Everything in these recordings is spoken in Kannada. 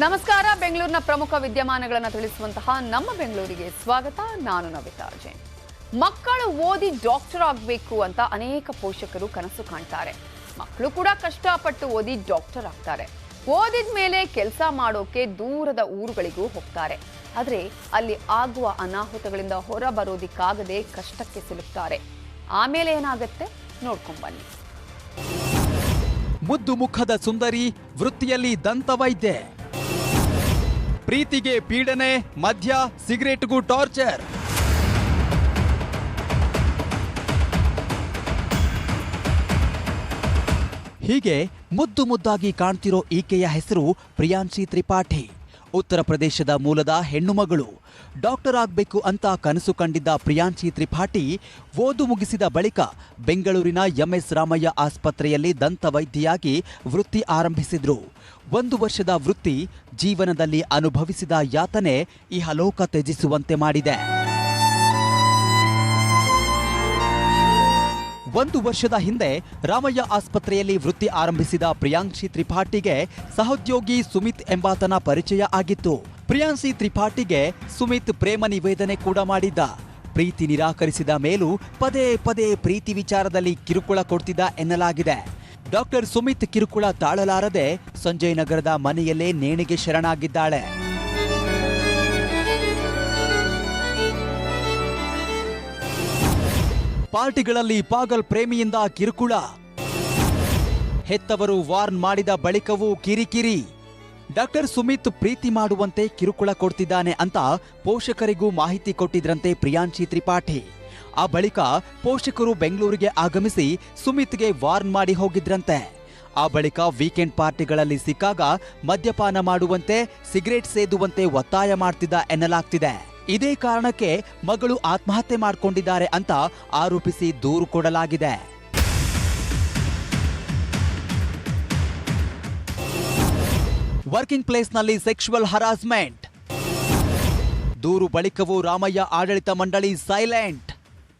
ನಮಸ್ಕಾರ. ಬೆಂಗಳೂರಿನ ಪ್ರಮುಖ ವಿದ್ಯಮಾನಗಳನ್ನು ತಿಳಿಸುವಂತಹ ನಮ್ಮ ಬೆಂಗಳೂರಿಗೆ ಸ್ವಾಗತ. ನಾನು ನವಿತಾ ಜೈನ್. ಮಕ್ಕಳು ಓದಿ ಡಾಕ್ಟರ್ ಆಗಬೇಕು ಅಂತ ಅನೇಕ ಪೋಷಕರು ಕನಸು ಕಾಣ್ತಾರೆ. ಮಕ್ಕಳು ಕೂಡ ಕಷ್ಟಪಟ್ಟು ಓದಿ ಡಾಕ್ಟರ್ ಆಗ್ತಾರೆ. ಓದಿದ ಮೇಲೆ ಕೆಲಸ ಮಾಡೋಕೆ ದೂರದ ಊರುಗಳಿಗೂ ಹೋಗ್ತಾರೆ. ಆದರೆ ಅಲ್ಲಿ ಆಗುವ ಅನಾಹುತಗಳಿಂದ ಹೊರ ಬರೋದಿಕ್ಕಾಗದೆ ಕಷ್ಟಕ್ಕೆ ಸಿಲುಕ್ತಾರೆ. ಆಮೇಲೆ ಏನಾಗುತ್ತೆ? ನೋಡ್ಕೊಂಬನ್ನಿ ಮುದ್ದು ಮುಖದ ಸುಂದರಿ ವೃತ್ತಿಯಲ್ಲಿ ದಂತವೈದ್ಯೆ. ಪ್ರೀತಿಗೆ ಪೀಡನೆ ಮದ್ಯ ಸಿಗರೇಟ್ಗೂ ಟಾರ್ಚರ್. ಹೀಗೆ ಮುದ್ದು ಮುದ್ದಾಗಿ ಕಾಣ್ತಿರೋ ಈಕೆಯ ಹೆಸರು ಪ್ರಿಯಾಂಶಿ ತ್ರಿಪಾಠಿ. ಉತ್ತರ ಪ್ರದೇಶದ ಮೂಲದ ಹೆಣ್ಣುಮಗಳು. ಡಾಕ್ಟರ್ ಆಗಬೇಕು ಅಂತ ಕನಸು ಕಂಡಿದ್ದ ಪ್ರಿಯಾಂಶಿ ತ್ರಿಪಾಠಿ ಓದು ಮುಗಿಸಿದ ಬಳಿಕ ಬೆಂಗಳೂರಿನ ಎಂಎಸ್ ರಾಮಯ್ಯ ಆಸ್ಪತ್ರೆಯಲ್ಲಿ ದಂತವೈದ್ಯೆಯಾಗಿ ವೃತ್ತಿ ಆರಂಭಿಸಿದ್ರು. ಒಂದು ವರ್ಷದ ವೃತ್ತಿ ಜೀವನದಲ್ಲಿ ಅನುಭವಿಸಿದ ಯಾತನೆ ಇಹಲೋಕ ತ್ಯಜಿಸುವಂತೆ ಮಾಡಿದೆ. ಒಂದು ವರ್ಷದ ಹಿಂದೆ ರಾಮಯ್ಯ ಆಸ್ಪತ್ರೆಯಲ್ಲಿ ವೃತ್ತಿ ಆರಂಭಿಸಿದ ಪ್ರಿಯಾಂಶಿ ತ್ರಿಪಾಠಿಗೆ ಸಹೋದ್ಯೋಗಿ ಸುಮಿತ್ ಎಂಬಾತನ ಪರಿಚಯ ಆಗಿತ್ತು. ಪ್ರಿಯಾಂಶಿ ತ್ರಿಪಾಠಿಗೆ ಸುಮಿತ್ ಪ್ರೇಮ ನಿವೇದನೆ ಕೂಡ ಮಾಡಿದ್ದ. ಪ್ರೀತಿ ನಿರಾಕರಿಸಿದ ಮೇಲೂ ಪದೇ ಪದೇ ಪ್ರೀತಿ ವಿಚಾರದಲ್ಲಿ ಕಿರುಕುಳ ಕೊಡ್ತಿದ್ದ ಎನ್ನಲಾಗಿದೆ. ಡಾಕ್ಟರ್ ಸುಮಿತ್ ಕಿರುಕುಳ ತಾಳಲಾರದೆ ಸಂಜಯ್ ನಗರದ ಮನೆಯಲ್ಲೇ ನೇಣಿಗೆ ಶರಣಾಗಿದ್ದಾಳೆ. ಪಾರ್ಟಿಗಳಲ್ಲಿ ಪಾಗಲ್ ಪ್ರೇಮಿಯಿಂದ ಕಿರುಕುಳ. ಹೆತ್ತವರು ವಾರ್ನ್ ಮಾಡಿದ ಬಳಿಕವೂ ಕಿರಿಕಿರಿ. ಡಾಕ್ಟರ್ ಸುಮಿತ್ ಪ್ರೀತಿ ಮಾಡುವಂತೆ ಕಿರುಕುಳ ಕೊಡ್ತಿದ್ದಾನೆ ಅಂತ ಪೋಷಕರಿಗೂ ಮಾಹಿತಿ ಕೊಟ್ಟಿದ್ರಂತೆ ಪ್ರಿಯಾಂಶಿ ತ್ರಿಪಾಠಿ. ಆ ಬಳಿಕ ಪೋಷಕರು ಬೆಂಗಳೂರಿಗೆ ಆಗಮಿಸಿ ಸುಮಿತ್ಗೆ ವಾರ್ನ್ ಮಾಡಿ ಹೋಗಿದ್ರಂತೆ. ಆ ಬಳಿಕ ವೀಕೆಂಡ್ ಪಾರ್ಟಿಗಳಲ್ಲಿ ಸಿಕ್ಕಾಗ ಮದ್ಯಪಾನ ಮಾಡುವಂತೆ, ಸಿಗರೇಟ್ ಸೇದುವಂತೆ ಒತ್ತಾಯ ಮಾಡ್ತಿದ್ದ ಎನ್ನಲಾಗ್ತಿದೆ. ಇದೇ ಕಾರಣಕ್ಕೆ ಮಗಳು ಆತ್ಮಹತ್ಯೆ ಮಾಡಿಕೊಂಡಿದ್ದಾರೆ ಅಂತ ಆರೋಪಿಸಿ ದೂರು ಕೊಡಲಾಗಿದೆ. ವರ್ಕಿಂಗ್ ಪ್ಲೇಸ್ನಲ್ಲಿ ಸೆಕ್ಷುವಲ್ ಹರಾಸ್ಮೆಂಟ್. ದೂರು ಬಳಿಕವೂ ರಾಮಯ್ಯ ಆಡಳಿತ ಮಂಡಳಿ ಸೈಲೆಂಟ್.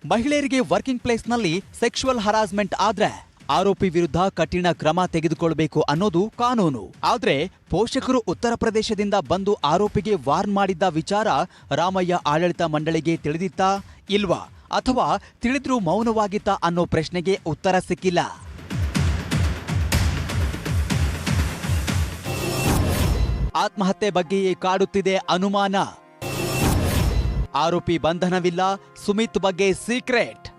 ಮಹಿಳೆಯರಿಗೆ ವರ್ಕಿಂಗ್ ಪ್ಲೇಸ್ನಲ್ಲಿ ಸೆಕ್ಷುವಲ್ ಹರಾಸ್ಮೆಂಟ್ ಆದ್ರೆ ಆರೋಪಿ ವಿರುದ್ಧ ಕಠಿಣ ಕ್ರಮ ತೆಗೆದುಕೊಳ್ಬೇಕು ಅನ್ನೋದು ಕಾನೂನು. ಆದ್ರೆ ಪೋಷಕರು ಉತ್ತರ ಪ್ರದೇಶದಿಂದ ಬಂದು ಆರೋಪಿಗೆ ವಾರ್ನ್ ಮಾಡಿದ್ದ ವಿಚಾರ ರಾಮಯ್ಯ ಆಡಳಿತ ಮಂಡಳಿಗೆ ತಿಳಿದಿತ್ತಾ ಇಲ್ವಾ? ಅಥವಾ ತಿಳಿದ್ರೂ ಮೌನವಾಗಿತ್ತಾ ಅನ್ನೋ ಪ್ರಶ್ನೆಗೆ ಉತ್ತರ ಸಿಕ್ಕಿಲ್ಲ. ಆತ್ಮಹತ್ಯೆ ಬಗ್ಗೆಯೇ ಕಾಡುತ್ತಿದೆ ಅನುಮಾನ. ಆರೋಪಿ ಬಂಧನವಿಲ್ಲ, ಸುಮಿತ್ ಬಗ್ಗೆ ಸೀಕ್ರೆಟ್.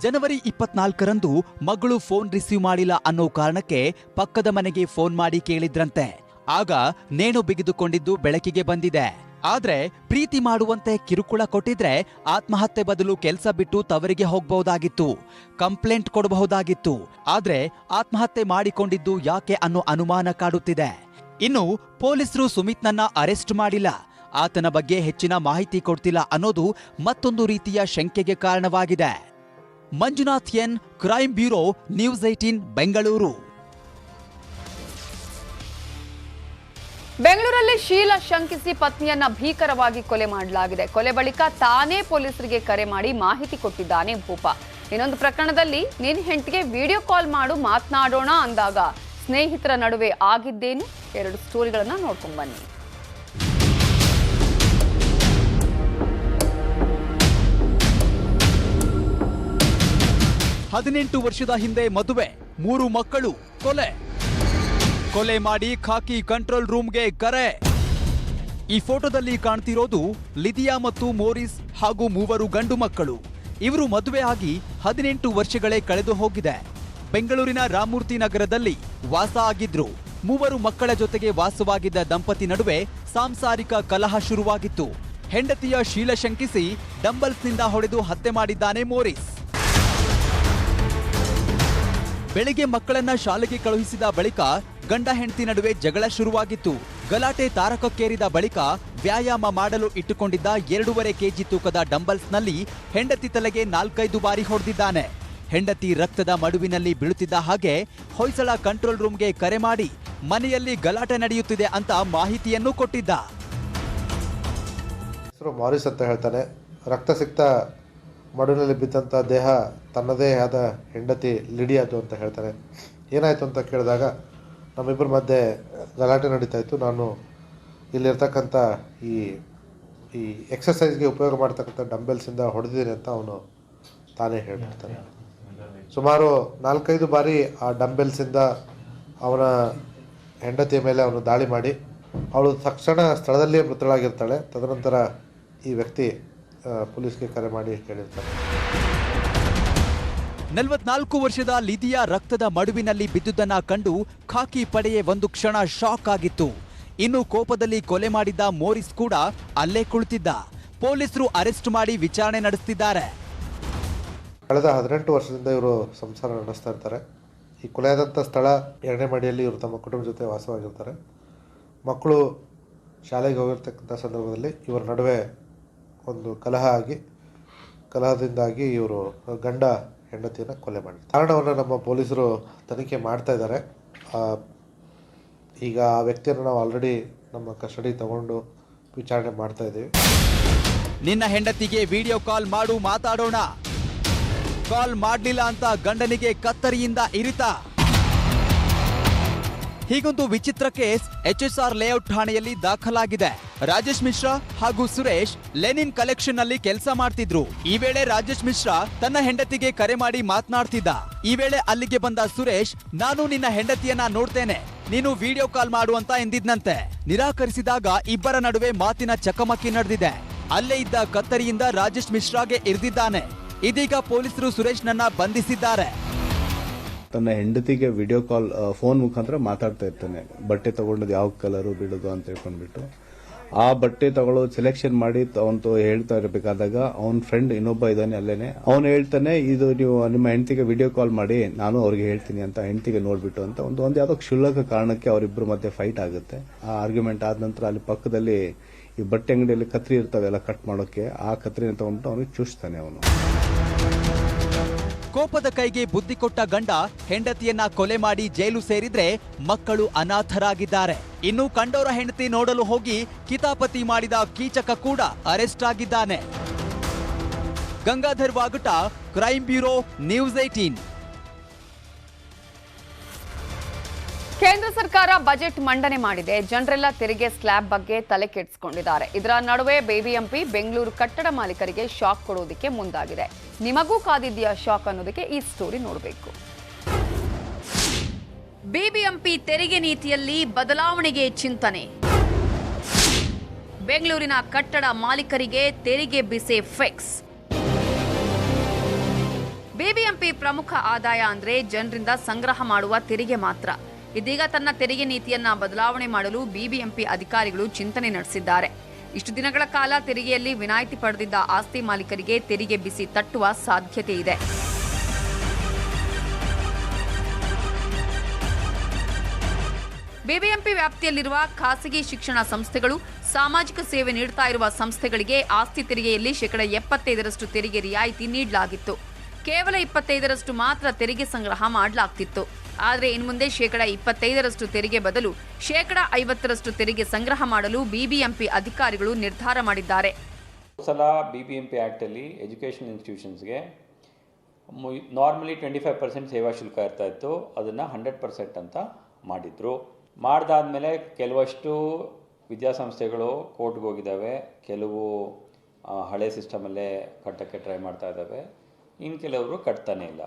ಜನವರಿ ಇಪ್ಪತ್ನಾಲ್ಕರಂದು ಮಗಳು ಫೋನ್ ರಿಸೀವ್ ಮಾಡಿಲ್ಲ ಅನ್ನೋ ಕಾರಣಕ್ಕೆ ಪಕ್ಕದ ಮನೆಗೆ ಫೋನ್ ಮಾಡಿ ಕೇಳಿದ್ರಂತೆ. ಆಗ ನೇಣು ಬಿಗಿದುಕೊಂಡಿದ್ದು ಬೆಳಕಿಗೆ ಬಂದಿದೆ. ಆದ್ರೆ ಪ್ರೀತಿ ಮಾಡುವಂತೆ ಕಿರುಕುಳ ಕೊಟ್ಟಿದ್ರೆ ಆತ್ಮಹತ್ಯೆ ಬದಲು ಕೆಲಸ ಬಿಟ್ಟು ತವರಿಗೆ ಹೋಗಬಹುದಾಗಿತ್ತು. ಕಂಪ್ಲೇಂಟ್ ಕೊಡಬಹುದಾಗಿತ್ತು. ಆದ್ರೆ ಆತ್ಮಹತ್ಯೆ ಮಾಡಿಕೊಂಡಿದ್ದು ಯಾಕೆ ಅನ್ನೋ ಅನುಮಾನ ಕಾಡುತ್ತಿದೆ. ಇನ್ನು ಪೊಲೀಸರು ಸುಮಿತ್ನನ್ನ ಅರೆಸ್ಟ್ ಮಾಡಿಲ್ಲ. ಆತನ ಬಗ್ಗೆ ಹೆಚ್ಚಿನ ಮಾಹಿತಿ ಕೊಡ್ತಿಲ್ಲ ಅನ್ನೋದು ಮತ್ತೊಂದು ರೀತಿಯ ಶಂಕೆಗೆ ಕಾರಣವಾಗಿದೆ. Manjunath N crime bureau, news eighteen Bengaluru. ಬೆಂಗಳೂರಲ್ಲಿ ಶೀಲ ಶಂಕಿಸಿ ಪತ್ನಿಯನ್ನ ಭೀಕರವಾಗಿ ಕೊಲೆ ಮಾಡಲಾಗಿದೆ. ಕೊಲೆ ಬಳಿಕ ತಾನೇ ಪೊಲೀಸರಿಗೆ ಕರೆ ಮಾಡಿ ಮಾಹಿತಿ ಕೊಟ್ಟಿದ್ದಾನೆ ಭೂಪ. ಇನ್ನೊಂದು ಪ್ರಕರಣದಲ್ಲಿ ನಿನ್ ಹೆಂಡತಿಗೆ ವಿಡಿಯೋ ಕಾಲ್ ಮಾಡು, ಮಾತನಾಡೋಣ ಅಂದಾಗ ಸ್ನೇಹಿತರ ನಡುವೆ ಆಗಿದ್ದೇನು. ಎರಡು ಸ್ಟೋರಿಗಳನ್ನ ನೋಡ್ಕೊಂಡ್ ಬನ್ನಿ. ಹದಿನೆಂಟು ವರ್ಷದ ಹಿಂದೆ ಮದುವೆ, ಮೂರು ಮಕ್ಕಳು, ಕೊಲೆ. ಕೊಲೆ ಮಾಡಿ ಖಾಕಿ ಕಂಟ್ರೋಲ್ ರೂಮ್ಗೆ ಕರೆ. ಈ ಫೋಟೋದಲ್ಲಿ ಕಾಣ್ತಿರೋದು ಲಿದಿಯಾ ಮತ್ತು ಮೋರಿಸ್ ಹಾಗೂ ಮೂವರು ಗಂಡು ಮಕ್ಕಳು. ಇವರು ಮದುವೆ ಆಗಿ ಹದಿನೆಂಟು ವರ್ಷಗಳೇ ಕಳೆದು ಹೋಗಿದೆ. ಬೆಂಗಳೂರಿನ ರಾಮಮೂರ್ತಿ ನಗರದಲ್ಲಿ ವಾಸ ಆಗಿದ್ರು. ಮೂವರು ಮಕ್ಕಳ ಜೊತೆಗೆ ವಾಸವಾಗಿದ್ದ ದಂಪತಿ ನಡುವೆ ಸಾಂಸಾರಿಕ ಕಲಹ ಶುರುವಾಗಿತ್ತು. ಹೆಂಡತಿಯ ಶೀಲ ಶಂಕಿಸಿ ಡಂಬಲ್ಸ್ನಿಂದ ಹೊಡೆದು ಹತ್ಯೆ ಮಾಡಿದ್ದಾನೆ ಮೋರಿಸ್. ಬೆಳಿಗ್ಗೆ ಮಕ್ಕಳನ್ನ ಶಾಲೆಗೆ ಕಳುಹಿಸಿದ ಬಳಿಕ ಗಂಡ ಹೆಂಡತಿ ನಡುವೆ ಜಗಳ ಶುರುವಾಗಿತ್ತು. ಗಲಾಟೆ ತಾರಕಕ್ಕೇರಿದ ಬಳಿಕ ವ್ಯಾಯಾಮ ಮಾಡಲು ಇಟ್ಟುಕೊಂಡಿದ್ದ ಎರಡೂವರೆ ಕೆಜಿ ತೂಕದ ಡಂಬಲ್ಸ್ನಲ್ಲಿ ಹೆಂಡತಿ ತಲೆಗೆ ನಾಲ್ಕೈದು ಬಾರಿ ಹೊಡೆದಿದ್ದಾನೆ. ಹೆಂಡತಿ ರಕ್ತದ ಮಡುವಿನಲ್ಲಿ ಬೀಳುತ್ತಿದ್ದ ಹಾಗೆ ಹೊಯ್ಸಳ ಕಂಟ್ರೋಲ್ ರೂಮ್ಗೆ ಕರೆ ಮಾಡಿ ಮನೆಯಲ್ಲಿ ಗಲಾಟೆ ನಡೆಯುತ್ತಿದೆ ಅಂತ ಮಾಹಿತಿಯನ್ನು ಕೊಟ್ಟಿದ್ದ. ಮಾರಿಸ್ ಅಂತ ಹೇಳ್ತಾನೆ. ರಕ್ತ ಸಿಕ್ತ ಮಡುವಿನಲ್ಲಿ ಬಿದ್ದಂಥ ದೇಹ ತನ್ನದೇ ಆದ ಹೆಂಡತಿ ಲಿಡಿಯಾದು ಅಂತ ಹೇಳ್ತಾರೆ. ಏನಾಯಿತು ಅಂತ ಕೇಳಿದಾಗ ನಮ್ಮಿಬ್ಬರ ಮಧ್ಯೆ ಗಲಾಟೆ ನಡೀತಾ ಇತ್ತು. ನಾನು ಇಲ್ಲಿರ್ತಕ್ಕಂಥ ಈ ಈ ಎಕ್ಸಸೈಸ್ಗೆ ಉಪಯೋಗ ಮಾಡ್ತಕ್ಕಂಥ ಡಂಬೆಲ್ಸಿಂದ ಹೊಡೆದಿದ್ದೀನಿ ಅಂತ ಅವನು ತಾನೇ ಹೇಳ್ಬಿಡ್ತಾನೆ ಸುಮಾರು ನಾಲ್ಕೈದು ಬಾರಿ ಆ ಡಂಬೆಲ್ಸಿಂದ ಅವನ ಹೆಂಡತಿಯ ಮೇಲೆ ಅವನು ದಾಳಿ ಮಾಡಿ ಅವಳು ತಕ್ಷಣ ಸ್ಥಳದಲ್ಲಿಯೇ ಮೃತಳಾಗಿರ್ತಾಳೆ. ತದನಂತರ ಈ ವ್ಯಕ್ತಿ ಪೊಲೀಸ್ಗೆ ಕರೆ ಮಾಡಿ ಹೇಳಿರ್ತಾರೆ ನಲವತ್ನಾಲ್ಕು ವರ್ಷದ ಲಿದಿಯಾ ರಕ್ತದ ಮಡುವಿನಲ್ಲಿ ಬಿದ್ದುದನ್ನ ಕಂಡು ಖಾಕಿ ಪಡೆಯೇ ಒಂದು ಕ್ಷಣ ಶಾಕ್ ಆಗಿತ್ತು. ಇನ್ನು ಕೋಪದಲ್ಲಿ ಕೊಲೆ ಮಾಡಿದ್ದ ಮೋರಿಸ್ ಕೂಡ ಅಲ್ಲೇ ಕುಳಿತಿದ್ದ. ಪೊಲೀಸರು ಅರೆಸ್ಟ್ ಮಾಡಿ ವಿಚಾರಣೆ ನಡೆಸುತ್ತಿದ್ದಾರೆ ಕಳೆದ ಹದಿನೆಂಟು ವರ್ಷದಿಂದ ಇವರು ಸಂಸಾರ ನಡೆಸ್ತಾ ಇರ್ತಾರೆ. ಈ ಕೊಲೆಯಾದಂಥ ಸ್ಥಳ ಎರಡನೇ ಮಡಿಯಲ್ಲಿ ಇವರು ತಮ್ಮ ಕುಟುಂಬ ಜೊತೆ ವಾಸವಾಗಿರ್ತಾರೆ. ಮಕ್ಕಳು ಶಾಲೆಗೆ ಹೋಗಿರ್ತಕ್ಕಂಥ ಸಂದರ್ಭದಲ್ಲಿ ಇವರ ನಡುವೆ ಒಂದು ಕಲಹ ಆಗಿ, ಕಲಹದಿಂದಾಗಿ ಇವರು ಗಂಡ ಹೆಂಡತಿಯನ್ನು ಕೊಲೆ ಮಾಡಿದ್ದಾರೆ ಕಾರಣವನ್ನು ನಮ್ಮ ಪೊಲೀಸರು ತನಿಖೆ ಮಾಡ್ತಾ ಇದ್ದಾರೆ. ಈಗ ಆ ವ್ಯಕ್ತಿಯನ್ನು ನಾವು ಆಲ್ರೆಡಿ ನಮ್ಮ ಕಸ್ಟಡಿ ತಗೊಂಡು ವಿಚಾರಣೆ ಮಾಡ್ತಾ ಇದ್ದೀವಿ. ನಿನ್ನ ಹೆಂಡತಿಗೆ ವಿಡಿಯೋ ಕಾಲ್ ಮಾಡು, ಮಾತಾಡೋಣ. ಕಾಲ್ ಮಾಡಲಿಲ್ಲ ಅಂತ ಗಂಡನಿಗೆ ಕತ್ತರಿಯಿಂದ ಇರಿತ. ಹೀಗೊಂದು ವಿಚಿತ್ರ ಕೇಸ್ ಎಚ್ಎಸ್ಆರ್ ಲೇಔಟ್ ಠಾಣೆಯಲ್ಲಿ ದಾಖಲಾಗಿದೆ. ರಾಜೇಶ್ ಮಿಶ್ರಾ ಹಾಗೂ ಸುರೇಶ್ ಲೆನಿನ್ ಕಲೆಕ್ಷನ್ನಲ್ಲಿ ಕೆಲಸ ಮಾಡ್ತಿದ್ರು. ಈ ವೇಳೆ ರಾಜೇಶ್ ಮಿಶ್ರಾ ತನ್ನ ಹೆಂಡತಿಗೆ ಕರೆ ಮಾಡಿ ಮಾತನಾಡ್ತಿದ್ದ. ಈ ವೇಳೆ ಅಲ್ಲಿಗೆ ಬಂದ ಸುರೇಶ್, ನಾನು ನಿನ್ನ ಹೆಂಡತಿಯನ್ನ ನೋಡ್ತೇನೆ. ನೀನು ವಿಡಿಯೋ ಕಾಲ್ ಮಾಡು ಅಂತ ಎಂದಿದ್ನಂತೆ. ನಿರಾಕರಿಸಿದಾಗ ಇಬ್ಬರ ನಡುವೆ ಮಾತಿನ ಚಕಮಕಿ ನಡೆದಿದೆ. ಅಲ್ಲೇ ಇದ್ದ ಕತ್ತರಿಯಿಂದ ರಾಜೇಶ್ ಮಿಶ್ರಾಗೆ ಇರಿದಿದ್ದಾನೆ. ಇದೀಗ ಪೊಲೀಸರು ಸುರೇಶ್ ನನ್ನ ಬಂಧಿಸಿದ್ದಾರೆ. ತನ್ನ ಹೆಂಡತಿಗೆ ವಿಡಿಯೋ ಕಾಲ್ ಫೋನ್ ಮುಖಾಂತರ ಮಾತಾಡ್ತಾ ಇರ್ತಾನೆ. ಬಟ್ಟೆ ತಗೊಂಡದ್ದು ಯಾವ ಕಲರು ಬಿಡೋದು ಅಂತ ಹೇಳ್ಕೊಂಡ್ಬಿಟ್ಟು. ಆ ಬಟ್ಟೆ ತಗೊಳ್ಳೋ ಸೆಲೆಕ್ಷನ್ ಮಾಡಿ ಅವನು ಹೇಳ್ತಾ ಇರಬೇಕಾದಾಗ ಅವನ ಫ್ರೆಂಡ್ ಇನ್ನೊಬ್ಬ ಇದ್ದಾನೆ ಅಲ್ಲೇನೆ. ಅವನು ಹೇಳ್ತಾನೆ, ಇದು ನೀವು ನಿಮ್ಮ ಹೆಂಡತಿಗೆ ವಿಡಿಯೋ ಕಾಲ್ ಮಾಡಿ, ನಾನು ಅವ್ರಿಗೆ ಹೇಳ್ತೀನಿ ಅಂತ ಹೆಂಡತಿಗೆ ನೋಡ್ಬಿಟ್ಟು ಅಂತ ಒಂದು ಒಂದು ಯಾವುದೋ ಕ್ಷುಲ್ಲಕ ಕಾರಣಕ್ಕೆ ಅವರಿಬ್ಬರ ಮಧ್ಯೆ ಫೈಟ್ ಆಗುತ್ತೆ. ಆ ಆರ್ಗ್ಯುಮೆಂಟ್ ಆದ ನಂತರ ಅಲ್ಲಿ ಪಕ್ಕದಲ್ಲಿ ಈ ಬಟ್ಟೆ ಅಂಗಡಿಯಲ್ಲಿ ಕತ್ರಿ ಇರ್ತಾವೆ ಎಲ್ಲ ಕಟ್ ಮಾಡೋಕೆ ಆ ಕತ್ರಿನ ತಗೊಂಡ್ಬಿಟ್ಟು ಅವನಿಗೆ ಚೂಸ್ತಾನೆ ಅವನು. ಕೋಪದ ಕೈಗೆ ಬುದ್ಧಿ ಕೊಟ್ಟ ಗಂಡ ಹೆಂಡತಿಯನ್ನ ಕೊಲೆ ಮಾಡಿ ಜೈಲು ಸೇರಿದ್ರೆ ಮಕ್ಕಳು ಅನಾಥರಾಗಿದ್ದಾರೆ. ಇನ್ನು ಕಂಡೋರ ಹೆಂಡತಿ ನೋಡಲು ಹೋಗಿ ಕಿತಾಪತಿ ಮಾಡಿದ ಕೀಚಕ ಕೂಡ ಅರೆಸ್ಟ್ ಆಗಿದ್ದಾನೆ. Gangadhar Vagata crime bureau, news eighteen ಸರ್ಕಾರ ಬಜೆಟ್ ಮಂಡನೆ ಮಾಡಿದೆ. ಜನರೆಲ್ಲ ತೆರಿಗೆ ಸ್ಲ್ಯಾಬ್ ಬಗ್ಗೆ ತಲೆ ಕೆಡಿಸಿಕೊಂಡಿದ್ದಾರೆ. ಇದರ ನಡುವೆ ಬಿಬಿಎಂಪಿ ಬೆಂಗಳೂರು ಕಟ್ಟಡ ಮಾಲೀಕರಿಗೆ ಶಾಕ್ ಕೊಡೋದಕ್ಕೆ ಮುಂದಾಗಿದೆ. ನಿಮಗೂ ಕಾದಿದೆಯಾ ಶಾಕ್ ಅನ್ನೋದಕ್ಕೆ ಈ ಸ್ಟೋರಿ ನೋಡಬೇಕು. ಬಿಬಿಎಂಪಿ ತೆರಿಗೆ ನೀತಿಯಲ್ಲಿ ಬದಲಾವಣೆಗೆ ಚಿಂತನೆ. ಬೆಂಗಳೂರಿನ ಕಟ್ಟಡ ಮಾಲೀಕರಿಗೆ ತೆರಿಗೆ ಬಿಸೆ ಫಿಕ್ಸ್. ಬಿಬಿಎಂಪಿ ಪ್ರಮುಖ ಆದಾಯ ಅಂದ್ರೆ ಜನರಿಂದ ಸಂಗ್ರಹ ಮಾಡುವ ತೆರಿಗೆ ಮಾತ್ರ. ಇದೀಗ ತನ್ನ ತೆರಿಗೆ ನೀತಿಯನ್ನ ಬದಲಾವಣೆ ಮಾಡಲು ಬಿಬಿಎಂಪಿ ಅಧಿಕಾರಿಗಳು ಚಿಂತನೆ ನಡೆಸಿದ್ದಾರೆ. ಇಷ್ಟು ದಿನಗಳ ಕಾಲ ತೆರಿಗೆಯಲ್ಲಿ ವಿನಾಯಿತಿ ಪಡೆದಿದ್ದ ಆಸ್ತಿ ಮಾಲೀಕರಿಗೆ ತೆರಿಗೆ ಬಿಸಿ ತಟ್ಟುವ ಸಾಧ್ಯತೆ ಇದೆ. ಬಿಬಿಎಂಪಿ ವ್ಯಾಪ್ತಿಯಲ್ಲಿರುವ ಖಾಸಗಿ ಶಿಕ್ಷಣ ಸಂಸ್ಥೆಗಳು ಸಾಮಾಜಿಕ ಸೇವೆ ನೀಡುತ್ತಾ ಇರುವ ಸಂಸ್ಥೆಗಳಿಗೆ ಆಸ್ತಿ ತೆರಿಗೆಯಲ್ಲಿ ಶೇಕಡ ಎಪ್ಪತ್ತೈದರಷ್ಟು ತೆರಿಗೆ ರಿಯಾಯಿತಿ ನೀಡಲಾಗಿತ್ತು. ಕೇವಲ ಇಪ್ಪತ್ತೈದರಷ್ಟು ಮಾತ್ರ ತೆರಿಗೆ ಸಂಗ್ರಹ ಮಾಡಲಾಗ್ತಿತ್ತು. ಆದರೆ ಇನ್ನು ಮುಂದೆ ಶೇಕಡ ಇಪ್ಪತ್ತೈದರಷ್ಟು ತೆರಿಗೆ ಬದಲು ಶೇಕಡ ಐವತ್ತರಷ್ಟು ತೆರಿಗೆ ಸಂಗ್ರಹ ಮಾಡಲು ಬಿಬಿಎಂಪಿ ಅಧಿಕಾರಿಗಳು ನಿರ್ಧಾರ ಮಾಡಿದ್ದಾರೆ. ಸಲ ಬಿ ಬಿ ಎಂ ಪಿ ಆ್ಯಕ್ಟಲ್ಲಿ ಎಜುಕೇಷನ್ ಇನ್ಸ್ಟಿಟ್ಯೂಷನ್ಸ್ಗೆ ನಾರ್ಮಲಿ ಟ್ವೆಂಟಿ ಫೈವ್ ಪರ್ಸೆಂಟ್ ಸೇವಾ ಶುಲ್ಕ ಇರ್ತಾ ಇತ್ತು, ಅದನ್ನು ಹಂಡ್ರೆಡ್ ಪರ್ಸೆಂಟ್ ಅಂತ ಮಾಡಿದರು. ಮಾಡ್ದಾದ್ಮೇಲೆ ಕೆಲವಷ್ಟು ವಿದ್ಯಾಸಂಸ್ಥೆಗಳು ಕೋರ್ಟ್ಗೆ ಹೋಗಿದ್ದಾವೆ, ಕೆಲವು ಹಳೆ ಸಿಸ್ಟಮಲ್ಲೇ ಕಟ್ಟಕ್ಕೆ ಟ್ರೈ ಮಾಡ್ತಾ ಇದ್ದಾವೆ ಇನ್ನು ಕೆಲವರು ಕಟ್ತಾನೇ ಇಲ್ಲ.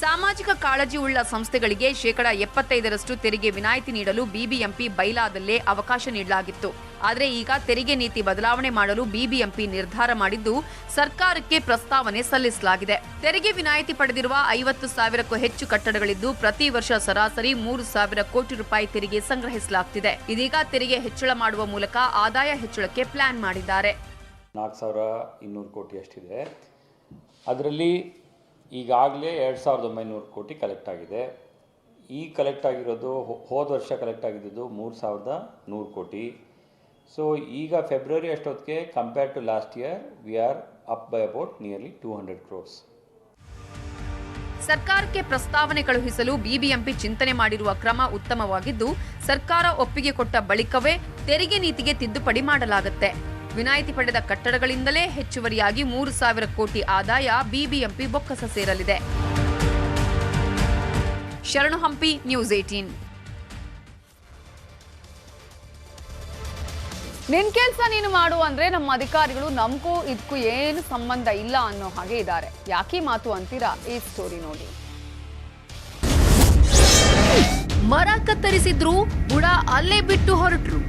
ಸಾಮಾಜಿಕ ಕಾಳಜಿ ಉಳ್ಳ ಸಂಸ್ಥೆಗಳಿಗೆ ಶೇಕಡಾ ಎಪ್ಪತ್ತೈದರಷ್ಟು ತೆರಿಗೆ ವಿನಾಯಿತಿ ನೀಡಲು ಬಿಬಿಎಂಪಿ ಬೈಲಾದಲ್ಲೇ ಅವಕಾಶ ನೀಡಲಾಗಿತ್ತು. ಆದರೆ ಈಗ ತೆರಿಗೆ ನೀತಿ ಬದಲಾವಣೆ ಮಾಡಲು ಬಿಬಿಎಂಪಿ ನಿರ್ಧಾರ ಮಾಡಿದ್ದು ಸರ್ಕಾರಕ್ಕೆ ಪ್ರಸ್ತಾವನೆ ಸಲ್ಲಿಸಲಾಗಿದೆ. ತೆರಿಗೆ ವಿನಾಯಿತಿ ಪಡೆದಿರುವ ಐವತ್ತು ಸಾವಿರಕ್ಕೂ ಹೆಚ್ಚು ಕಟ್ಟಡಗಳಿದ್ದು ಪ್ರತಿ ವರ್ಷ ಸರಾಸರಿ ಮೂರು ಸಾವಿರ ಕೋಟಿ ರೂಪಾಯಿ ತೆರಿಗೆ ಸಂಗ್ರಹಿಸಲಾಗುತ್ತಿದೆ ಇದೀಗ ತೆರಿಗೆ ಹೆಚ್ಚಳ ಮಾಡುವ ಮೂಲಕ ಆದಾಯ ಹೆಚ್ಚಳಕ್ಕೆ ಪ್ಲಾನ್ ಮಾಡಿದ್ದಾರೆ. ನಾಲ್ಕು ಸಾವಿರ ಇನ್ನೂರು ಕೋಟಿ ಅಷ್ಟಿದೆ. ಅದರಲ್ಲಿ ಈಗಾಗಲೇ ಎರಡು ಸಾವಿರದ ಒಂಬೈನೂರು ಕೋಟಿ ಕಲೆಕ್ಟ್ ಆಗಿದೆ. ಈ ಕಲೆಕ್ಟ್ ಆಗಿರೋದು ಹೋದ ವರ್ಷ ಕಲೆಕ್ಟ್ ಆಗಿದ್ದು ಮೂರು ಸಾವಿರದ ನೂರು ಕೋಟಿ. ಸೊ ಈಗ ಫೆಬ್ರವರಿ ಅಷ್ಟೊತ್ತಿಗೆ compare to last year we are up by about nearly two hundred crores ಸರ್ಕಾರಕ್ಕೆ ಪ್ರಸ್ತಾವನೆ ಕಳುಹಿಸಲು ಬಿಬಿಎಂಪಿ ಚಿಂತನೆ ಮಾಡಿರುವ ಕ್ರಮ ಉತ್ತಮವಾಗಿದ್ದು, ಸರ್ಕಾರ ಒಪ್ಪಿಗೆ ಕೊಟ್ಟ ಬಳಿಕವೇ ತೆರಿಗೆ ನೀತಿಗೆ ತಿದ್ದುಪಡಿ ಮಾಡಲಾಗುತ್ತೆ. ವಿನಾಯಿತಿ ಪಡೆದ ಕಟ್ಟಡಗಳಿಂದಲೇ ಹೆಚ್ಚುವರಿಯಾಗಿ ಮೂರು ಸಾವಿರ ಕೋಟಿ ಆದಾಯ ಬಿಬಿಎಂಪಿ ಬೊಕ್ಕಸ ಸೇರಲಿದೆ. ಶರಣು ಹಂಪಿ ನ್ಯೂಸ್ ಏಟೀನ್ ನಿನ್ ಕೆಲ್ಸ ನೀನು ಮಾಡು ಅಂದ್ರೆ ನಮ್ಮ ಅಧಿಕಾರಿಗಳು ನಮಗೂ ಇದಕ್ಕೂ ಏನು ಸಂಬಂಧ ಇಲ್ಲ ಅನ್ನೋ ಹಾಗೆ ಇದ್ದಾರೆ. ಯಾಕೆ ಮಾತು ಅಂತೀರಾ? ಈ ಸ್ಟೋರಿ ನೋಡಿ. ಮರ ಕತ್ತರಿಸಿದ್ರು, ಬುಡ ಅಲ್ಲೇ ಬಿಟ್ಟು ಹೊರಟ್ರು.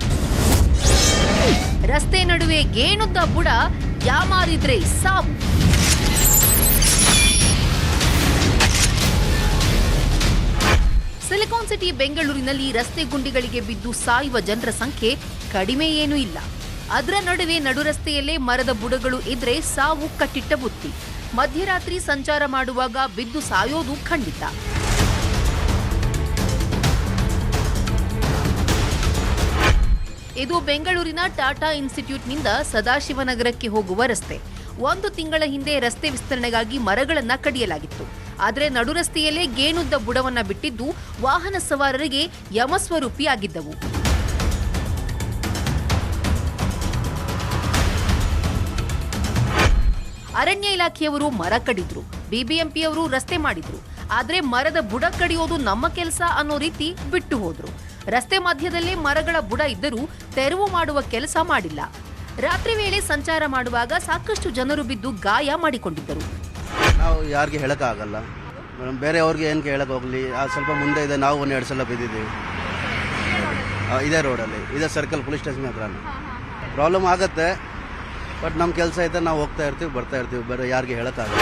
ರಸ್ತೆ ನಡುವೆ ಗೇಣುದ್ದ ಬುಡ ಯಾಮಾರಿದ್ರೆ ಸಾವು. ಸಿಲಿಕಾನ್ ಸಿಟಿ ಬೆಂಗಳೂರಿನಲ್ಲಿ ರಸ್ತೆ ಗುಂಡಿಗಳಿಗೆ ಬಿದ್ದು ಸಾಯುವ ಜನರ ಸಂಖ್ಯೆ ಕಡಿಮೆ ಏನೂ ಇಲ್ಲ. ಅದರ ನಡುವೆ ನಡು ರಸ್ತೆಯಲ್ಲೇ ಮರದ ಬುಡಗಳು ಇದ್ರೆ ಸಾವು ಕಟ್ಟಿಟ್ಟ ಬುತ್ತಿ. ಮಧ್ಯರಾತ್ರಿ ಸಂಚಾರ ಮಾಡುವಾಗ ಬಿದ್ದು ಸಾಯೋದು ಖಂಡಿತ. ಇದು ಬೆಂಗಳೂರಿನ ಟಾಟಾ ಇನ್ಸ್ಟಿಟ್ಯೂಟ್ನಿಂದ ಸದಾಶಿವನಗರಕ್ಕೆ ಹೋಗುವ ರಸ್ತೆ. ಒಂದು ತಿಂಗಳ ಹಿಂದೆ ರಸ್ತೆ ವಿಸ್ತರಣೆಗಾಗಿ ಮರಗಳನ್ನು ಕಡಿಯಲಾಗಿತ್ತು. ಆದರೆ ನಡು ರಸ್ತೆಯಲ್ಲೇ ಗೇಣುದ್ದ ಬುಡವನ್ನು ಬಿಟ್ಟಿದ್ದು ವಾಹನ ಸವಾರರಿಗೆ ಯಮಸ್ವರೂಪಿಯಾಗಿದ್ದವು ಅರಣ್ಯ ಇಲಾಖೆಯವರು ಮರ ಕಡಿದ್ರು. ಬಿಬಿಎಂಪಿಯವರು ರಸ್ತೆ ಮಾಡಿದ್ರು. ಆದರೆ ಮರದ ಬುಡ ಕಡಿಯೋದು ನಮ್ಮ ಕೆಲಸ ಅನ್ನೋ ರೀತಿ ಬಿಟ್ಟು ಹೋದ್ರು. ರಸ್ತೆ ಮಧ್ಯದಲ್ಲಿ ಮರಗಳ ಬುಡ ಇದ್ದರೂ ತೆರವು ಮಾಡುವ ಕೆಲಸ ಮಾಡಿಲ್ಲ. ರಾತ್ರಿ ವೇಳೆ ಸಂಚಾರ ಮಾಡುವಾಗ ಸಾಕಷ್ಟು ಜನರು ಬಿದ್ದು ಗಾಯ ಮಾಡಿಕೊಂಡಿದ್ದರು. ನಾವು ಯಾರಿಗೆ ಹೇಳೋಕ್ಕಾಗಲ್ಲ ಬೇರೆಯವ್ರಿಗೆ ಏನು ಕೇಳಕ್ಕೆ ಹೋಗಲಿ? ಸ್ವಲ್ಪ ಮುಂದೆ ಇದೆ ನಾವು ಒಂದು ಎರಡು ಸಲ ಬಿದ್ದಿದ್ದೀವಿ. ಆ, ಇದೇ ರೋಡಲ್ಲಿ ಇದೇ ಸರ್ಕಲ್ ಪೊಲೀಸ್ ಸ್ಟೇಷನ್ ಹತ್ರ. ಪ್ರಾಬ್ಲಮ್ ಆಗುತ್ತೆ ಬಟ್ ನಮ್ಮ ಕೆಲಸ ಐತೆ ನಾವು ಹೋಗ್ತಾ ಇರ್ತೀವಿ ಬರ್ತಾ ಇರ್ತೀವಿ ಬೇರೆ ಯಾರಿಗೆ ಹೇಳೋಕ್ಕಾಗಲ್ಲ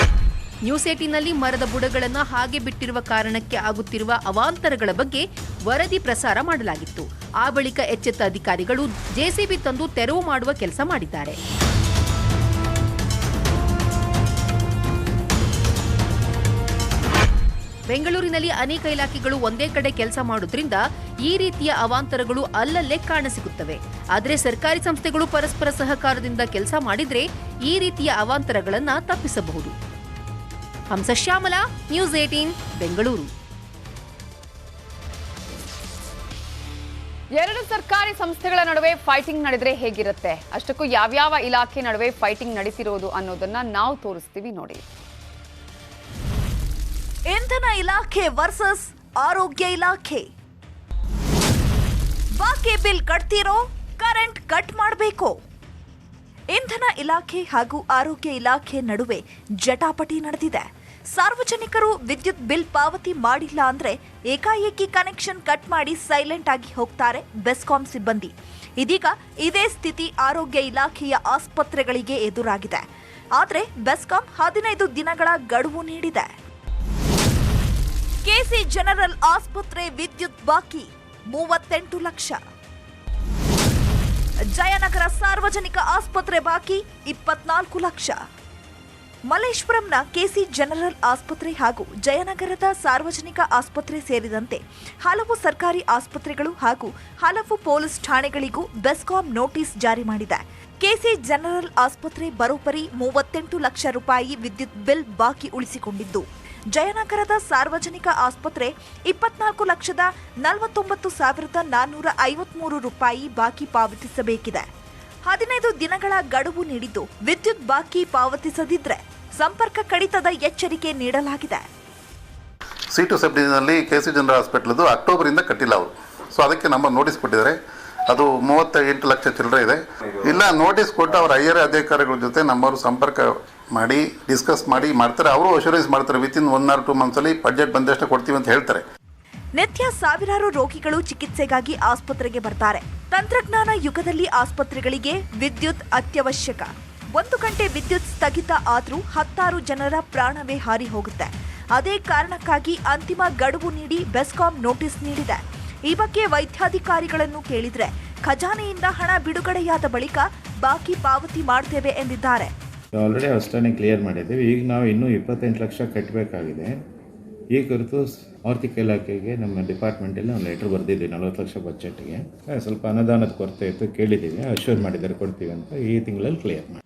ನ್ಯೂಸ್ ಏಟಿನಲ್ಲಿ ಮರದ ಬುಡಗಳನ್ನು ಹಾಗೆ ಬಿಟ್ಟಿರುವ ಕಾರಣಕ್ಕೆ ಆಗುತ್ತಿರುವ ಅವಾಂತರಗಳ ಬಗ್ಗೆ ವರದಿ ಪ್ರಸಾರ ಮಾಡಲಾಗಿತ್ತು. ಆ ಬಳಿಕ ಎಚ್ಚೆತ್ತ ಅಧಿಕಾರಿಗಳು ಜೆಸಿಬಿ ತಂದು ತೆರವು ಮಾಡುವ ಕೆಲಸ ಮಾಡಿದ್ದಾರೆ. ಬೆಂಗಳೂರಿನಲ್ಲಿ ಅನೇಕ ಇಲಾಖೆಗಳು ಒಂದೇ ಕಡೆ ಕೆಲಸ ಮಾಡೋದ್ರಿಂದ ಈ ರೀತಿಯ ಅವಾಂತರಗಳು ಅಲ್ಲಲ್ಲೇ ಕಾಣಸಿಗುತ್ತವೆ. ಆದರೆ ಸರ್ಕಾರಿ ಸಂಸ್ಥೆಗಳು ಪರಸ್ಪರ ಸಹಕಾರದಿಂದ ಕೆಲಸ ಮಾಡಿದರೆ ಈ ರೀತಿಯ ಅವಾಂತರಗಳನ್ನು ತಪ್ಪಿಸಬಹುದು. ಹಂಸ ಶ್ಯಾಮಲ ನ್ಯೂಸ್ ಏಟೀನ್ ಬೆಂಗಳೂರು ಎರಡು ಸರ್ಕಾರಿ ಸಂಸ್ಥೆಗಳ ನಡುವೆ ಫೈಟಿಂಗ್ ನಡೆದ್ರೆ ಹೇಗಿರುತ್ತೆ? ಅಷ್ಟಕ್ಕೂ ಯಾವ್ಯಾವ ಇಲಾಖೆ ನಡುವೆ ಫೈಟಿಂಗ್ ನಡೀತಿರೋದು ಅನ್ನೋದನ್ನ ನಾವು ತೋರಿಸ್ತೀವಿ ನೋಡಿ. ಇಂಧನ ಇಲಾಖೆ ವರ್ಸಸ್ ಆರೋಗ್ಯ ಇಲಾಖೆ. ಬಾಕಿ ಬಿಲ್ ಕಟ್ತಿರೋ ಕರೆಂಟ್ ಕಟ್ ಮಾಡಬೇಕು. ಇಂಧನ ಇಲಾಖೆ ಹಾಗೂ ಆರೋಗ್ಯ ಇಲಾಖೆ ನಡುವೆ ಜಟಾಪಟಿ ನಡೆದಿದೆ. ಸಾರ್ವಜನಿಕರು ವಿದ್ಯುತ್ ಬಿಲ್ ಪಾವತಿ ಮಾಡಿಲ್ಲ ಅಂದ್ರೆ ಏಕಾಏಕಿ ಕನೆಕ್ಷನ್ ಕಟ್ ಮಾಡಿ ಸೈಲೆಂಟ್ ಆಗಿ ಹೋಗ್ತಾರೆ ಬೆಸ್ಕಾಂ ಸಿಬ್ಬಂದಿ. ಇದೀಗ ಇದೇ ಸ್ಥಿತಿ ಆರೋಗ್ಯ ಇಲಾಖೆಯ ಆಸ್ಪತ್ರೆಗಳಿಗೆ ಎದುರಾಗಿದೆ. ಆದರೆ ಬೆಸ್ಕಾಂ ಹದಿನೈದು ದಿನಗಳ ಗಡುವು ನೀಡಿದೆ. ಕೆಸಿ ಜನರಲ್ ಆಸ್ಪತ್ರೆ ವಿದ್ಯುತ್ ಬಾಕಿ ಮೂವತ್ತೆಂಟು ಲಕ್ಷ. ಜಯನಗರ ಸಾರ್ವಜನಿಕ ಆಸ್ಪತ್ರೆ ಬಾಕಿ ಇಪ್ಪತ್ನಾಲ್ಕು ಲಕ್ಷ. ಮಲ್ಲೇಶ್ವರಂನ ಕೆಸಿ ಜನರಲ್ ಆಸ್ಪತ್ರೆ ಹಾಗೂ ಜಯನಗರದ ಸಾರ್ವಜನಿಕ ಆಸ್ಪತ್ರೆ ಸೇರಿದಂತೆ ಹಲವು ಸರ್ಕಾರಿ ಆಸ್ಪತ್ರೆಗಳು ಹಾಗೂ ಹಲವು ಪೊಲೀಸ್ ಠಾಣೆಗಳಿಗೂ ಬೆಸ್ಕಾಂ ನೋಟಿಸ್ ಜಾರಿ ಮಾಡಿದೆ. ಕೆಸಿ ಜನರಲ್ ಆಸ್ಪತ್ರೆ ಬರೋಬ್ಬರಿ ಮೂವತ್ತೆಂಟು ಲಕ್ಷ ರೂಪಾಯಿ ವಿದ್ಯುತ್ ಬಿಲ್ ಬಾಕಿ ಉಳಿಸಿಕೊಂಡಿದ್ದು. ಜಯನಗರದ ಸಾರ್ವಜನಿಕ ಆಸ್ಪತ್ರೆ ಇಪ್ಪತ್ನಾಲ್ಕು ಲಕ್ಷದ ನಲವತ್ತೊಂಬತ್ತು ಸಾವಿರದ ನಾನ್ನೂರ ಐವತ್ಮೂರು ರೂಪಾಯಿ ಬಾಕಿ ಪಾವತಿಸಬೇಕಿದೆ. ಹದಿನೈದು ದಿನಗಳ ಗಡುವು ನೀಡಿದ್ದು ವಿದ್ಯುತ್ ಬಾಕಿ ಪಾವತಿಸದಿದ್ರೆ ಸಂಪರ್ಕ ಕಡಿತದ ಎಚ್ಚರಿಕೆ ನೀಡಲಾಗಿದೆ. ಸೀಟು ಸಬ್ಡಿನಲ್ಲಿ ಕೆ ಸಿ ಜನರಲ್ ಹಾಸ್ಪಿಟ್ಲದು ಅಕ್ಟೋಬರಿಂದ ಕಟ್ಟಿಲ್ಲ ಅವರು. ಸೊ ಅದಕ್ಕೆ ನಮ್ಮ ನೋಟಿಸ್ ಕೊಟ್ಟಿದ್ದಾರೆ. ಅದು ಮೂವತ್ತ ಎಂಟು ಲಕ್ಷ ಚಿಲ್ಲರೆ ಇದೆ. ಇಲ್ಲ ನೋಟಿಸ್ ಕೊಟ್ಟು ಅವರ ಹೈಯರ್ ಅಧಿಕಾರಿಗಳ ಜೊತೆ ನಮ್ಮವರು ಸಂಪರ್ಕ ಮಾಡಿ ಡಿಸ್ಕಸ್ ಮಾಡಿ ಮಾಡ್ತಾರೆ. ಅವರು ಅಶೂರೆನ್ಸ್ ಮಾಡ್ತಾರೆ. ವಿತಿನ್ ಒನ್ ಆರ್ ಟೂ ಮಂತ್ಸಲ್ಲಿ ಬಜೆಟ್ ಬಂದಷ್ಟು ಕೊಡ್ತೀವಿ ಅಂತ ಹೇಳ್ತಾರೆ. ನಿತ್ಯ ಸಾವಿರಾರು ರೋಗಿಗಳು ಚಿಕಿತ್ಸೆಗಾಗಿ ಆಸ್ಪತ್ರೆಗೆ ಬರ್ತಾರೆ. ತಂತ್ರಜ್ಞಾನ ಯುಗದಲ್ಲಿ ಆಸ್ಪತ್ರೆಗಳಿಗೆ ವಿದ್ಯುತ್ ಅತ್ಯವಶ್ಯಕ. ಒಂದು ಗಂಟೆ ವಿದ್ಯುತ್ ಸ್ಥಗಿತ ಆದರೂ ಹತ್ತಾರು ಜನರ ಪ್ರಾಣವೇ ಹಾರಿ ಹೋಗುತ್ತೆ. ಅದೇ ಕಾರಣಕ್ಕಾಗಿ ಅಂತಿಮ ಗಡುವು ನೀಡಿ ಬೆಸ್ಕಾಂ ನೋಟಿಸ್ ನೀಡಿದೆ. ಈ ಬಗ್ಗೆ ವೈದ್ಯಾಧಿಕಾರಿಗಳನ್ನು ಕೇಳಿದ್ರೆ ಖಜಾನೆಯಿಂದ ಹಣ ಬಿಡುಗಡೆಯಾದ ಬಳಿಕ ಬಾಕಿ ಪಾವತಿ ಮಾಡ್ತೇವೆ ಎಂದಿದ್ದಾರೆ. ಆಲ್ರೆಡಿ ಅಷ್ಟನ್ನೇ ಕ್ಲಿಯರ್ ಮಾಡಿದ್ದೀವಿ. ಈಗ ನಾವು ಇನ್ನೂ ಇಪ್ಪತ್ತೆಂಟು ಲಕ್ಷ ಕಟ್ಟಬೇಕಾಗಿದೆ ಈ ಕುರಿತು ಆರ್ಥಿಕ ಇಲಾಖೆಗೆ ನಮ್ಮ ಡಿಪಾರ್ಟ್ಮೆಂಟಲ್ಲಿ ಒಂದು ಲೆಟ್ರ್ ಬರೆದಿದ್ವಿ ನಲ್ವತ್ತು ಲಕ್ಷ ಬಜೆಟ್ಗೆ ಸ್ವಲ್ಪ ಅನುದಾನದ ಕೊರತೆ ಇತ್ತು, ಕೇಳಿದ್ದೀವಿ ಅಶ್ಯೂರ್ ಮಾಡಿದರೆ ಕೊಡ್ತೀವಿ ಅಂತ ಈ ತಿಂಗಳಲ್ಲಿ ಕ್ಲಿಯರ್ ಮಾಡಿ.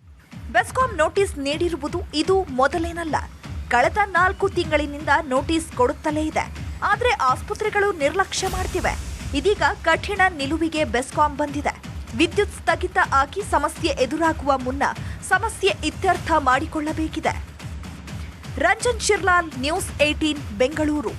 ಬೆಸ್ಕಾಂ ನೋಟಿಸ್ ನೀಡಿರುವುದು ಇದು ಮೊದಲೇನಲ್ಲ. ಕಳೆದ ನಾಲ್ಕು ತಿಂಗಳಿನಿಂದ ನೋಟಿಸ್ ಕೊಡುತ್ತಲೇ ಇದೆ. ಆದರೆ ಆಸ್ಪತ್ರೆಗಳು ನಿರ್ಲಕ್ಷ್ಯ ಮಾಡ್ತಿವೆ. ಇದೀಗ ಕಠಿಣ ನಿಲುವಿಗೆ ಬೆಸ್ಕಾಂ ಬಂದಿದೆ. ವಿದ್ಯುತ್ ಸ್ಥಗಿತ ಆಗಿ ಸಮಸ್ಯೆ ಎದುರಾಗುವ ಮುನ್ನ ಸಮಸ್ಯೆ ಇತ್ಯರ್ಥ ಮಾಡಿಕೊಳ್ಳಬೇಕಿದೆ. Ranjan Shirlal, news eighteen Bengaluru.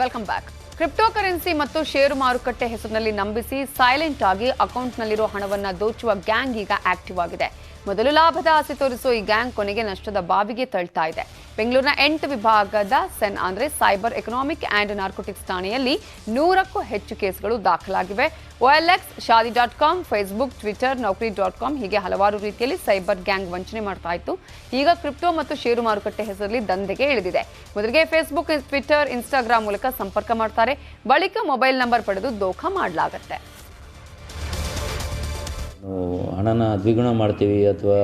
Welcome back. Crypto currency ಮತ್ತು ಷೇರು ಮಾರುಕಟ್ಟೆ ಹೆಸರಿನಲ್ಲಿ ನಂಬಿಸಿ, ಸೈಲೆಂಟ್ ಆಗಿ ಅಕೌಂಟ್ನಲ್ಲಿರೋ ಹಣವನ್ನು ದೋಚುವ ಗ್ಯಾಂಗ್ ಈಗ ಆಕ್ಟಿವ್ ಆಗಿದೆ. ಮೊದಲು ಲಾಭದ ಆಸೆ ತೋರಿಸುವ ಈ ಗ್ಯಾಂಗ್ ಕೊನೆಗೆ ನಷ್ಟದ ಬಾವಿಗೆ ತಳ್ತಾ ಇದೆ. ಬೆಂಗಳೂರಿನ ಎಂಟು ವಿಭಾಗದ ಸೆನ್ ಅಂದ್ರೆ ಸೈಬರ್ ಎಕನಾಮಿಕ್ ಆ್ಯಂಡ್ ನಾರ್ಕೋಟಿಕ್ಸ್ ಠಾಣೆಯಲ್ಲಿ ನೂರಕ್ಕೂ ಹೆಚ್ಚು ಕೇಸ್ಗಳು ದಾಖಲಾಗಿವೆ. OLX Shaadi dot com, Facebook, Twitter, Naukri dot com ಹೀಗೆ ಹಲವಾರು ರೀತಿಯಲ್ಲಿ ಸೈಬರ್ ಗ್ಯಾಂಗ್ ವಂಚನೆ ಮಾಡ್ತಾ ಇತ್ತು. ಈಗ ಕ್ರಿಪ್ಟೋ ಮತ್ತು ಷೇರು ಮಾರುಕಟ್ಟೆ ಹೆಸರಲ್ಲಿ ದಂಧೆಗೆ ಇಳಿದಿದೆ. ಮೊದಲಿಗೆ ಫೇಸ್ಬುಕ್, ಟ್ವಿಟರ್, ಇನ್ಸ್ಟಾಗ್ರಾಮ್ ಮೂಲಕ ಸಂಪರ್ಕ ಮಾಡ್ತಾರೆ. ಬಳಿಕ ಮೊಬೈಲ್ ನಂಬರ್ ಪಡೆದು ದೋಖ ಮಾಡಲಾಗುತ್ತೆ. ಹಣನ ದ್ವಿಗುಣ ಮಾಡ್ತೀವಿ ಅಥವಾ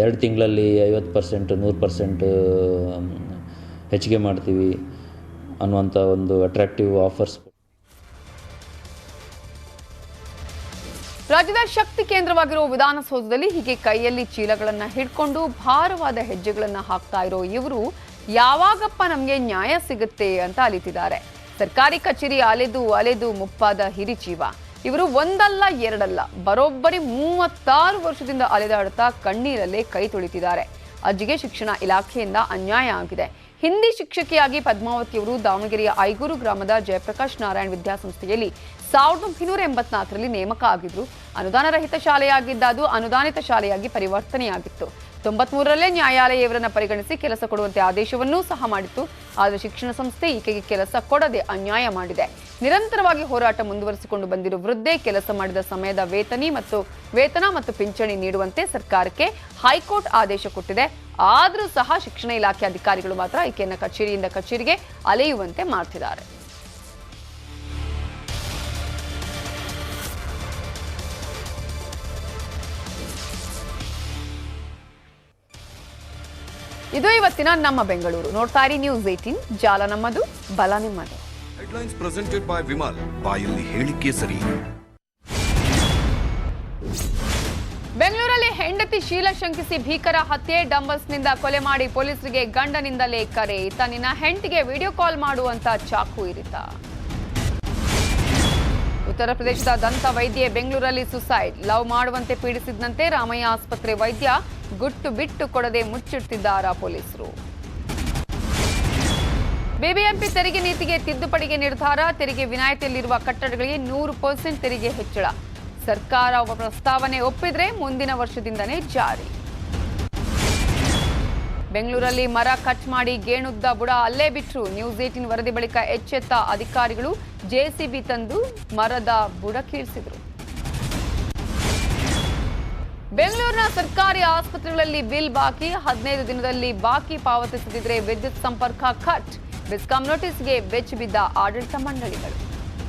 ಎರಡು ತಿಂಗಳಲ್ಲಿ ಐವತ್ತು ಪರ್ಸೆಂಟ್, ನೂರು ಪರ್ಸೆಂಟ್ ಹೆಚ್ಚಿಗೆ ಮಾಡ್ತೀವಿ ಅನ್ನುವಂಥ ಒಂದು ಅಟ್ರಾಕ್ಟಿವ್ ಆಫರ್ಸ್ ರಾಜ್ಯದ ಶಕ್ತಿ ಕೇಂದ್ರವಾಗಿರುವ ವಿಧಾನಸೌಧದಲ್ಲಿ ಹೀಗೆ ಕೈಯಲ್ಲಿ ಚೀಲಗಳನ್ನು ಹಿಡ್ಕೊಂಡು ಭಾರವಾದ ಹೆಜ್ಜೆಗಳನ್ನು ಹಾಕ್ತಾ ಇರೋ ಇವರು ಯಾವಾಗಪ್ಪ ನಮಗೆ ನ್ಯಾಯ ಸಿಗುತ್ತೆ ಅಂತ ಅಲಿತಿದ್ದಾರೆ. ಸರ್ಕಾರಿ ಕಚೇರಿ ಅಲೆದು ಅಲೆದು ಮುಪ್ಪಾದ ಹಿರಿಜೀವ. ಇವರು ಒಂದಲ್ಲ, ಎರಡಲ್ಲ. ಬರೋಬ್ಬರಿ ಮೂವತ್ತಾರು ವರ್ಷದಿಂದ ಅಲೆದಾಡುತ್ತಾ ಕಣ್ಣೀರಲ್ಲೇ ಕೈ ತೊಳಿತಿದ್ದಾರೆ. ಅಜ್ಜಿಗೆ ಶಿಕ್ಷಣ ಇಲಾಖೆಯಿಂದ ಅನ್ಯಾಯ ಆಗಿದೆ. ಹಿಂದಿ ಶಿಕ್ಷಕಿಯಾಗಿ ಪದ್ಮಾವತಿಯವರು ದಾವಣಗೆರೆಯ ಐಗೂರು ಗ್ರಾಮದ ಜಯಪ್ರಕಾಶ್ ನಾರಾಯಣ್ ವಿದ್ಯಾಸಂಸ್ಥೆಯಲ್ಲಿ ಸಾವಿರದ ಒಂಬೈನೂರ ಎಂಬತ್ನಾಲ್ಕರಲ್ಲಿ ನೇಮಕ ಆಗಿದ್ರು. ಅನುದಾನ ರಹಿತ ಶಾಲೆಯಾಗಿದ್ದ ಅದು ಅನುದಾನಿತ ಶಾಲೆಯಾಗಿ ಪರಿವರ್ತನೆಯಾಗಿತ್ತು. ತೊಂಬತ್ಮೂರರಲ್ಲೇ ನ್ಯಾಯಾಲಯ ಇವರನ್ನು ಪರಿಗಣಿಸಿ ಕೆಲಸ ಕೊಡುವಂತೆ ಆದೇಶವನ್ನೂ ಸಹ ಮಾಡಿತ್ತು. ಆದರೆ ಶಿಕ್ಷಣ ಸಂಸ್ಥೆ ಈಕೆಗೆ ಕೆಲಸ ಕೊಡದೆ ಅನ್ಯಾಯ ಮಾಡಿದೆ. ನಿರಂತರವಾಗಿ ಹೋರಾಟ ಮುಂದುವರಿಸಿಕೊಂಡು ಬಂದಿರುವ ವೃದ್ಧೆ ಕೆಲಸ ಮಾಡಿದ ಸಮಯದ ವೇತನಿ ಮತ್ತು ವೇತನ ಮತ್ತು ಪಿಂಚಣಿ ನೀಡುವಂತೆ ಸರ್ಕಾರಕ್ಕೆ ಹೈಕೋರ್ಟ್ ಆದೇಶ ಕೊಟ್ಟಿದೆ. ಆದರೂ ಸಹ ಶಿಕ್ಷಣ ಇಲಾಖೆ ಅಧಿಕಾರಿಗಳು ಮಾತ್ರ ಈಕೆಯನ್ನು ಕಚೇರಿಯಿಂದ ಕಚೇರಿಗೆ ಅಲೆಯುವಂತೆ ಮಾಡ್ತಿದ್ದಾರೆ. ಇದು ಇವತ್ತಿನ ನಮ್ಮ ಬೆಂಗಳೂರು. ನೋಡ್ತಾ ಇರಿ ನ್ಯೂಸ್ ಏಟೀನ್ ಜಾಲ ನಮ್ಮದು, ಬಲ ನಿಮ್ಮದು. ಹೆಡ್ಲೈನ್ಸ್ ಪ್ರೆಸೆಂಟೆಡ್ ಬೈ ವಿಮಲ್ ಬಾಯಲ್ಲಿ ಹೇಳಿಕೆ ಸರಿ. ಬೆಂಗಳೂರಲ್ಲಿ ಹೆಂಡತಿ ಶೀಲ ಶಂಕಿಸಿ ಭೀಕರ ಹತ್ಯೆ, ಡಂಬಲ್ಸ್ನಿಂದ ಕೊಲೆ ಮಾಡಿ ಪೊಲೀಸರಿಗೆ ಗಂಡನಿಂದಲೇ ಕರೆ. ತನ್ನ ಹೆಂಡತಿಗೆ ವಿಡಿಯೋ ಕಾಲ್ ಮಾಡುವಂತ ಚಾಕು ಇರಿತ. ಉತ್ತರ ಪ್ರದೇಶದ ದಂತ ವೈದ್ಯೆ ಬೆಂಗಳೂರಲ್ಲಿ ಸುಸೈಡ್ ಲವ್ ಮಾಡುವಂತೆ ಪೀಡಿಸಿದಂತೆ ರಾಮಯ್ಯ ಆಸ್ಪತ್ರೆ ವೈದ್ಯ ಗುಟ್ಟು ಬಿಟ್ಟು ಕೊಡದೆ ಮುಚ್ಚಿಡ್ತಿದ್ದಾರಾ ಪೊಲೀಸರು. ಬಿಬಿಎಂಪಿ ತೆರಿಗೆ ನೀತಿಗೆ ತಿದ್ದುಪಡಿಗೆ ನಿರ್ಧಾರ, ತೆರಿಗೆ ವಿನಾಯಿತಿಯಲ್ಲಿರುವ ಕಟ್ಟಡಗಳಿಗೆ ನೂರು ಪರ್ಸೆಂಟ್ ತೆರಿಗೆ ಹೆಚ್ಚಳ. ಸರ್ಕಾರ ಪ್ರಸ್ತಾವನೆ ಒಪ್ಪಿದ್ರೆ ಮುಂದಿನ ವರ್ಷದಿಂದನೇ ಜಾರಿ. ಬೆಂಗಳೂರಲ್ಲಿ ಮರ ಕಟ್ ಮಾಡಿ ಗೇಣುದ್ದ ಬುಡ ಅಲ್ಲೇ ಬಿಟ್ಟರು ನ್ಯೂಸ್ ಏಟಿನ್ ವರದಿ ಬಳಿಕ ಎಚ್ಚೆತ್ತ ಅಧಿಕಾರಿಗಳು ಜೆಸಿಬಿ ತಂದು ಮರದ ಬುಡ ಕೀಳಿಸಿದರು ಬೆಂಗಳೂರಿನ ಸರ್ಕಾರಿ ಆಸ್ಪತ್ರೆಗಳಲ್ಲಿ ಬಿಲ್ ಬಾಕಿ. ಹದಿನೈದು ದಿನದಲ್ಲಿ ಬಾಕಿ ಪಾವತಿಸದಿದ್ರೆ ವಿದ್ಯುತ್ ಸಂಪರ್ಕ ಕಟ್. ಬೆಸ್ಕಾಂ ನೋಟಿಸ್ಗೆ ಬೆಚ್ಚಿಬಿದ್ದ ಆಡಳಿತ ಮಂಡಳಿಗಳು.